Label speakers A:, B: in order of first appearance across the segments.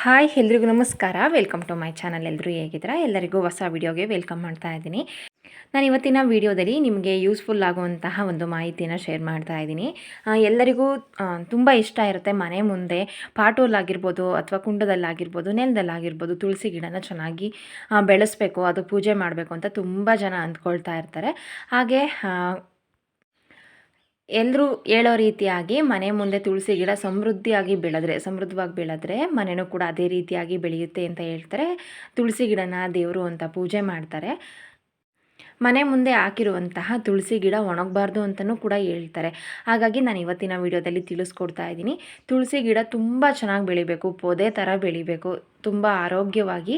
A: Hi, ಎಲ್ರಿಗೂ ನಮಸ್ಕಾರ. Welcome to my channel. ಎಲ್ಲರೂ ಹೇಗಿದ್ದೀರಾ? ಎಲ್ಲರಿಗೂ ಹೊಸ ವಿಡಿಯೋಗೆ ವೆಲ್ಕಮ್ ಮಾಡ್ತಾ ಇದ್ದೀನಿ. ನಾನು ಇವತ್ತಿನ ವಿಡಿಯೋದಲ್ಲಿ ನಿಮಗೆ ಯೂಸ್ಫುಲ್ ಆಗುವಂತಹ ಒಂದು ಮಾಹಿತಿಯನ್ನು ಶೇರ್ ಮಾಡ್ತಾ ಇದ್ದೀನಿ. ಎಲ್ಲರಿಗೂ ತುಂಬ ಇಷ್ಟ ಇರುತ್ತೆ. ಮನೆ ಮುಂದೆ ಪಾಟೋಲಾಗಿರ್ಬೋದು ಅಥವಾ ಕುಂಡದಲ್ಲಾಗಿರ್ಬೋದು, ನೆಲದಲ್ಲಾಗಿರ್ಬೋದು, ತುಳಸಿ ಗಿಡನ ಚೆನ್ನಾಗಿ ಬೆಳೆಸಬೇಕು, ಅದು ಪೂಜೆ ಮಾಡಬೇಕು ಅಂತ ತುಂಬ ಜನ ಅಂದ್ಕೊಳ್ತಾ ಇರ್ತಾರೆ. ಹಾಗೆ ಎಲ್ಲರೂ ಹೇಳೋ ರೀತಿಯಾಗಿ ಮನೆ ಮುಂದೆ ತುಳಸಿ ಗಿಡ ಸಮೃದ್ಧಿಯಾಗಿ ಬೆಳೆದ್ರೆ, ಸಮೃದ್ಧವಾಗಿ ಬೆಳೆದ್ರೆ ಮನೆಯೂ ಕೂಡ ಅದೇ ರೀತಿಯಾಗಿ ಬೆಳೆಯುತ್ತೆ ಅಂತ ಹೇಳ್ತಾರೆ. ತುಳಸಿ ಗಿಡನ ದೇವರು ಅಂತ ಪೂಜೆ ಮಾಡ್ತಾರೆ. ಮನೆ ಮುಂದೆ ಹಾಕಿರುವಂತಹ ತುಳಸಿ ಗಿಡ ಒಣಗಬಾರ್ದು ಅಂತಲೂ ಕೂಡ ಹೇಳ್ತಾರೆ. ಹಾಗಾಗಿ ನಾನು ಇವತ್ತಿನ ವಿಡಿಯೋದಲ್ಲಿ ತಿಳಿಸ್ಕೊಡ್ತಾ ಇದ್ದೀನಿ. ತುಳಸಿ ಗಿಡ ತುಂಬ ಚೆನ್ನಾಗಿ ಬೆಳಿಬೇಕು, ಪೊದೆ ಥರ ಬೆಳಿಬೇಕು, ತುಂಬ ಆರೋಗ್ಯವಾಗಿ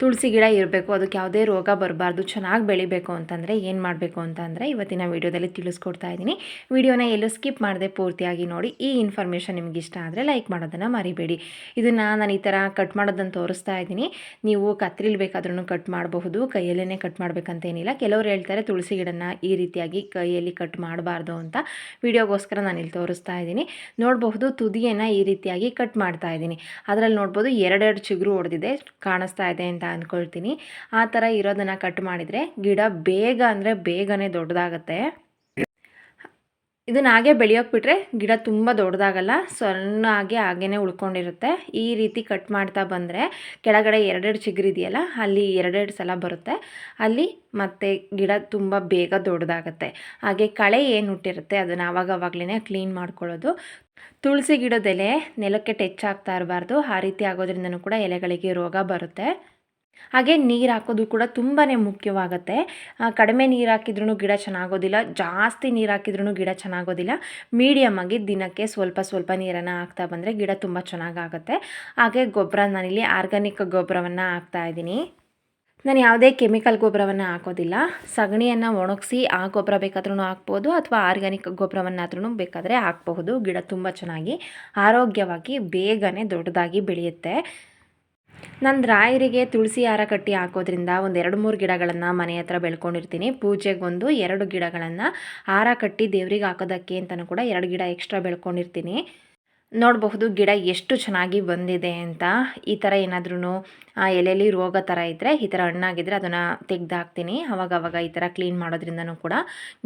A: ತುಳಸಿ ಗಿಡ ಇರಬೇಕು, ಅದಕ್ಕೆ ಯಾವುದೇ ರೋಗ ಬರಬಾರ್ದು, ಚೆನ್ನಾಗಿ ಬೆಳಿಬೇಕು ಅಂತಂದರೆ ಏನು ಮಾಡಬೇಕು ಅಂತಂದರೆ ಇವತ್ತಿನ ವಿಡಿಯೋದಲ್ಲಿ ತಿಳಿಸ್ಕೊಡ್ತಾ ಇದ್ದೀನಿ. ವಿಡಿಯೋನ ಎಲ್ಲೂ ಸ್ಕಿಪ್ ಮಾಡದೆ ಪೂರ್ತಿಯಾಗಿ ನೋಡಿ. ಈ ಇನ್ಫಾರ್ಮೇಷನ್ ನಿಮ್ಗೆ ಇಷ್ಟ ಆದರೆ ಲೈಕ್ ಮಾಡೋದನ್ನು ಮರಿಬೇಡಿ. ಇದನ್ನು ನಾನು ಈ ಥರ ಕಟ್ ಮಾಡೋದನ್ನು ತೋರಿಸ್ತಾ ಇದ್ದೀನಿ. ನೀವು ಕತ್ರಿಲಿ ಬೇಕಾದ್ರೂ ಕಟ್ ಮಾಡಬಹುದು ಕೈಯಲ್ಲೇ ಕಟ್ ಮಾಡಬೇಕಂತೇನಿಲ್ಲ ಕೆಲವರು ಹೇಳ್ತಾರೆ ತುಳಸಿ ಗಿಡನ ಈ ರೀತಿಯಾಗಿ ಕೈಯಲ್ಲಿ ಕಟ್ ಮಾಡಬಾರ್ದು ಅಂತ. ವಿಡಿಯೋಗೋಸ್ಕರ ನಾನು ಇಲ್ಲಿ ತೋರಿಸ್ತಾ ಇದ್ದೀನಿ. ನೋಡಬಹುದು ತುದಿಯನ್ನು ಈ ರೀತಿಯಾಗಿ ಕಟ್ ಮಾಡ್ತಾ ಇದ್ದೀನಿ. ಅದರಲ್ಲಿ ನೋಡ್ಬೋದು ಎರಡೆರಡು ಚಿಗುರು ಹೊಡೆದಿದೆ ಕಾಣಿಸ್ತಾ ಇದೆ ಅಂತ ಅಂದ್ಕೊಳ್ತೀನಿ ಆ ಥರ ಇರೋದನ್ನು ಕಟ್ ಮಾಡಿದರೆ ಗಿಡ ಬೇಗ ಅಂದರೆ ಬೇಗನೆ ದೊಡ್ಡದಾಗತ್ತೆ. ಇದನ್ನ ಹಾಗೆ ಬೆಳೆಯೋಕೆ ಬಿಟ್ಟರೆ ಗಿಡ ತುಂಬ ದೊಡ್ಡದಾಗಲ್ಲ ಸಣ್ಣ ಹಾಗೆ ಹಾಗೇ ಉಳ್ಕೊಂಡಿರುತ್ತೆ. ಈ ರೀತಿ ಕಟ್ ಮಾಡ್ತಾ ಬಂದರೆ ಕೆಳಗಡೆ ಎರಡೆರಡು ಚಿಗುರಿದೆಯಲ್ಲ ಅಲ್ಲಿ ಎರಡೆರಡು ಸಲ ಬರುತ್ತೆ. ಅಲ್ಲಿ ಮತ್ತೆ ಗಿಡ ತುಂಬ ಬೇಗ ದೊಡ್ಡದಾಗತ್ತೆ. ಹಾಗೆ ಕಳೆ ಏನು ಹುಟ್ಟಿರುತ್ತೆ ಅದನ್ನು ಆವಾಗವಾಗಲೇ ಕ್ಲೀನ್ ಮಾಡ್ಕೊಳ್ಳೋದು. ತುಳಸಿ ಗಿಡದ ಎಲೆ ನೆಲಕ್ಕೆ ಟಚ್ ಆಗ್ತಾ ಇರಬಾರ್ದು. ಆ ರೀತಿ ಆಗೋದ್ರಿಂದನೂ ಕೂಡ ಎಲೆಗಳಿಗೆ ರೋಗ ಬರುತ್ತೆ. ಹಾಗೆ ನೀರು ಹಾಕೋದು ಕೂಡ ತುಂಬಾ ಮುಖ್ಯವಾಗುತ್ತೆ. ಕಡಿಮೆ ನೀರು ಹಾಕಿದ್ರೂ ಗಿಡ ಚೆನ್ನಾಗೋದಿಲ್ಲ, ಜಾಸ್ತಿ ನೀರು ಹಾಕಿದ್ರೂ ಗಿಡ ಚೆನ್ನಾಗೋದಿಲ್ಲ. ಮೀಡಿಯಮ್ ಆಗಿ ದಿನಕ್ಕೆ ಸ್ವಲ್ಪ ಸ್ವಲ್ಪ ನೀರನ್ನು ಹಾಕ್ತಾ ಬಂದರೆ ಗಿಡ ತುಂಬ ಚೆನ್ನಾಗಾಗುತ್ತೆ. ಹಾಗೆ ಗೊಬ್ಬರ ನಾನಿಲ್ಲಿ ಆರ್ಗ್ಯಾನಿಕ್ ಗೊಬ್ಬರವನ್ನು ಹಾಕ್ತಾ ಇದ್ದೀನಿ. ನಾನು ಯಾವುದೇ ಕೆಮಿಕಲ್ ಗೊಬ್ಬರವನ್ನು ಹಾಕೋದಿಲ್ಲ. ಸಗಣಿಯನ್ನು ಒಣಗಿಸಿ ಆ ಗೊಬ್ಬರ ಬೇಕಾದ್ರೂ ಹಾಕ್ಬೋದು ಅಥವಾ ಆರ್ಗ್ಯಾನಿಕ್ ಗೊಬ್ಬರವನ್ನಾದ್ರೂ ಬೇಕಾದರೆ ಹಾಕಬಹುದು. ಗಿಡ ತುಂಬ ಚೆನ್ನಾಗಿ, ಆರೋಗ್ಯವಾಗಿ ಬೇಗನೆ ದೊಡ್ಡದಾಗಿ ಬೆಳೆಯುತ್ತೆ. ನಾನು ರಾಯರಿಗೆ ತುಳಸಿ ಹಾರ ಕಟ್ಟಿ ಹಾಕೋದ್ರಿಂದ ಒಂದು ಎರಡು ಮೂರು ಗಿಡಗಳನ್ನು ಮನೆ ಹತ್ರ ಬೆಳ್ಕೊಂಡಿರ್ತೀನಿ. ಪೂಜೆಗೆ ಒಂದು ಎರಡು ಗಿಡಗಳನ್ನು ಹಾರ ಕಟ್ಟಿ ದೇವ್ರಿಗೆ ಹಾಕೋದಕ್ಕೆ ಅಂತಲೂ ಕೂಡ ಎರಡು ಗಿಡ ಎಕ್ಸ್ಟ್ರಾ ಬೆಳ್ಕೊಂಡಿರ್ತೀನಿ. ನೋಡಬಹುದು ಗಿಡ ಎಷ್ಟು ಚೆನ್ನಾಗಿ ಬಂದಿದೆ ಅಂತ. ಈ ಥರ ಏನಾದ್ರೂ ಎಲೆಯಲ್ಲಿ ರೋಗ ಥರ ಇದ್ದರೆ ಈ ಥರ ಹಣ್ಣಾಗಿದ್ದರೆ ಅದನ್ನು ತೆಗ್ದು ಹಾಕ್ತೀನಿ ಅವಾಗ ಅವಾಗ ಈ ಥರ ಕ್ಲೀನ್ ಮಾಡೋದ್ರಿಂದನೂ ಕೂಡ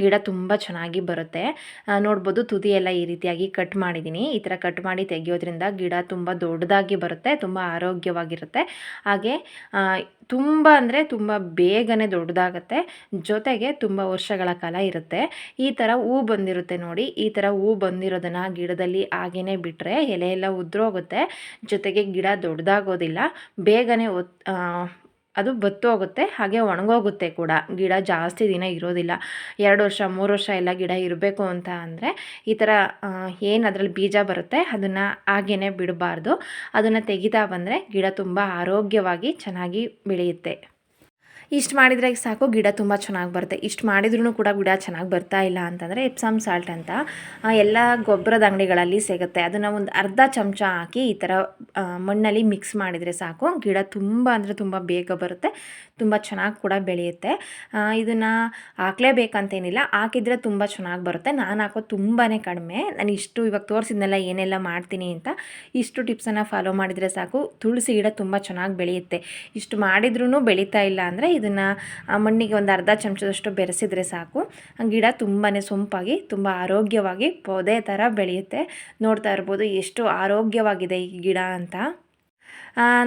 A: ಗಿಡ ತುಂಬ ಚೆನ್ನಾಗಿ ಬರುತ್ತೆ. ಆ, ನೋಡ್ಬೋದು ತುದಿ ಎಲ್ಲ ಈ ರೀತಿಯಾಗಿ ಕಟ್ ಮಾಡಿದ್ದೀನಿ ಈ ಥರ ಕಟ್ ಮಾಡಿ ತೆಗೆಯೋದ್ರಿಂದ ಗಿಡ ತುಂಬ ದೊಡ್ಡದಾಗಿ ಬರುತ್ತೆ ತುಂಬ ಆರೋಗ್ಯವಾಗಿರುತ್ತೆ. ಹಾಗೆ ಆ, ತುಂಬ ಅಂದರೆ ತುಂಬ ಬೇಗನೆ ದೊಡ್ಡದಾಗತ್ತೆ. ಜೊತೆಗೆ ತುಂಬ ವರ್ಷಗಳ ಕಾಲ ಇರುತ್ತೆ. ಈ ಥರ ಹೂ ಬಂದಿರುತ್ತೆ ನೋಡಿ. ಈ ಥರ ಹೂ ಬಂದಿರೋದನ್ನು ಗಿಡದಲ್ಲಿ ಹಾಗೇ ಬಿಟ್ಟರೆ ಎಲೆ ಎಲ್ಲ ಉದುರೋಗುತ್ತೆ. ಜೊತೆಗೆ ಗಿಡ ದೊಡ್ಡದಾಗೋದಿಲ್ಲ. ಬೇಗನೆ ಒತ್ ಅದು ಬತ್ತು ಹೋಗುತ್ತೆ, ಹಾಗೆ ಒಣಗೋಗುತ್ತೆ ಕೂಡ. ಗಿಡ ಜಾಸ್ತಿ ದಿನ ಇರೋದಿಲ್ಲ. ಎರಡು ವರ್ಷ, ಮೂರು ವರ್ಷ ಎಲ್ಲ ಗಿಡ ಇರಬೇಕು ಅಂತ ಅಂದರೆ ಈ ಥರ ಏನು ಅದರಲ್ಲಿ ಬೀಜ ಬರುತ್ತೆ ಅದನ್ನು ಹಾಗೇ ಬಿಡಬಾರ್ದು. ಅದನ್ನು ತೆಗಿತಾ ಬಂದರೆ ಗಿಡ ತುಂಬ ಆರೋಗ್ಯವಾಗಿ ಚೆನ್ನಾಗಿ ಬೆಳೆಯುತ್ತೆ. ಇಷ್ಟು ಮಾಡಿದರೆ ಸಾಕು ಗಿಡ ತುಂಬ ಚೆನ್ನಾಗಿ ಬರುತ್ತೆ. ಇಷ್ಟು ಮಾಡಿದ್ರೂ ಕೂಡ ಗಿಡ ಚೆನ್ನಾಗಿ ಬರ್ತಾ ಇಲ್ಲ ಅಂತಂದರೆ ಎಪ್ಸಮ್ ಸಾಲ್ಟ್ ಅಂತ ಎಲ್ಲ ಗೊಬ್ಬರದ ಅಂಗಡಿಗಳಲ್ಲಿ ಸಿಗುತ್ತೆ. ಅದನ್ನು ಒಂದು ಅರ್ಧ ಚಮಚ ಹಾಕಿ ಈ ಥರ ಮಣ್ಣಲ್ಲಿ ಮಿಕ್ಸ್ ಮಾಡಿದರೆ ಸಾಕು. ಗಿಡ ತುಂಬ ಅಂದರೆ ತುಂಬ ಬೇಗ ಬರುತ್ತೆ, ತುಂಬ ಚೆನ್ನಾಗಿ ಕೂಡ ಬೆಳೆಯುತ್ತೆ. ಇದನ್ನು ಹಾಕ್ಲೇಬೇಕಂತೇನಿಲ್ಲ. ಹಾಕಿದರೆ ತುಂಬ ಚೆನ್ನಾಗಿ ಬರುತ್ತೆ. ನಾನು ಹಾಕೋದು ತುಂಬಾ ಕಡಿಮೆ. ನಾನು ಇಷ್ಟು ಇವಾಗ ತೋರಿಸಿದ್ನೆಲ್ಲ, ಏನೆಲ್ಲ ಮಾಡ್ತೀನಿ ಅಂತ ಇಷ್ಟು ಟಿಪ್ಸನ್ನು ಫಾಲೋ ಮಾಡಿದರೆ ಸಾಕು. ತುಳಸಿ ಗಿಡ ತುಂಬ ಚೆನ್ನಾಗಿ ಬೆಳೆಯುತ್ತೆ. ಇಷ್ಟು ಮಾಡಿದ್ರೂ ಬೆಳೀತಾ ಇಲ್ಲ ಅಂದರೆ ಇದನ್ನು ಮಣ್ಣಿಗೆ ಒಂದು ಅರ್ಧ ಚಮಚದಷ್ಟು ಬೆರೆಸಿದರೆ ಸಾಕು. ಗಿಡ ತುಂಬಾ ಸೊಂಪಾಗಿ, ತುಂಬ ಆರೋಗ್ಯವಾಗಿ ಪೊದೆ ಥರ ಬೆಳೆಯುತ್ತೆ. ನೋಡ್ತಾ ಇರ್ಬೋದು ಎಷ್ಟು ಆರೋಗ್ಯವಾಗಿದೆ ಈ ಗಿಡ ಅಂತ.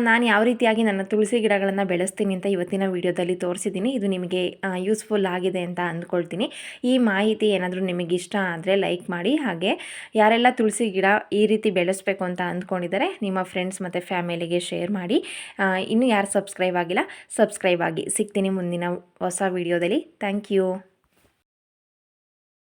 A: ನಾನು ಯಾವ ರೀತಿಯಾಗಿ ನನ್ನ ತುಳಸಿ ಗಿಡಗಳನ್ನು ಬೆಳೆಸ್ತೀನಿ ಅಂತ ಇವತ್ತಿನ ವಿಡಿಯೋದಲ್ಲಿ ತೋರಿಸಿದ್ದೀನಿ. ಇದು ನಿಮಗೆ ಯೂಸ್ಫುಲ್ ಆಗಿದೆ ಅಂತ ಅಂದ್ಕೊಳ್ತೀನಿ. ಈ ಮಾಹಿತಿ ಏನಾದರೂ ನಿಮಗೆ ಇಷ್ಟ ಆದರೆ ಲೈಕ್ ಮಾಡಿ. ಹಾಗೆ ಯಾರೆಲ್ಲ ತುಳಸಿ ಗಿಡ ಈ ರೀತಿ ಬೆಳೆಸಬೇಕು ಅಂತ ಅಂದ್ಕೊಂಡಿದ್ದಾರೆ ನಿಮ್ಮ ಫ್ರೆಂಡ್ಸ್ ಮತ್ತು ಫ್ಯಾಮಿಲಿಗೆ ಶೇರ್ ಮಾಡಿ. ಇನ್ನೂ ಯಾರು ಸಬ್ಸ್ಕ್ರೈಬ್ ಆಗಿಲ್ಲ ಸಬ್ಸ್ಕ್ರೈಬ್ ಆಗಿ. ಸಿಗ್ತೀನಿ ಮುಂದಿನ ಹೊಸ ವಿಡಿಯೋದಲ್ಲಿ. Thank you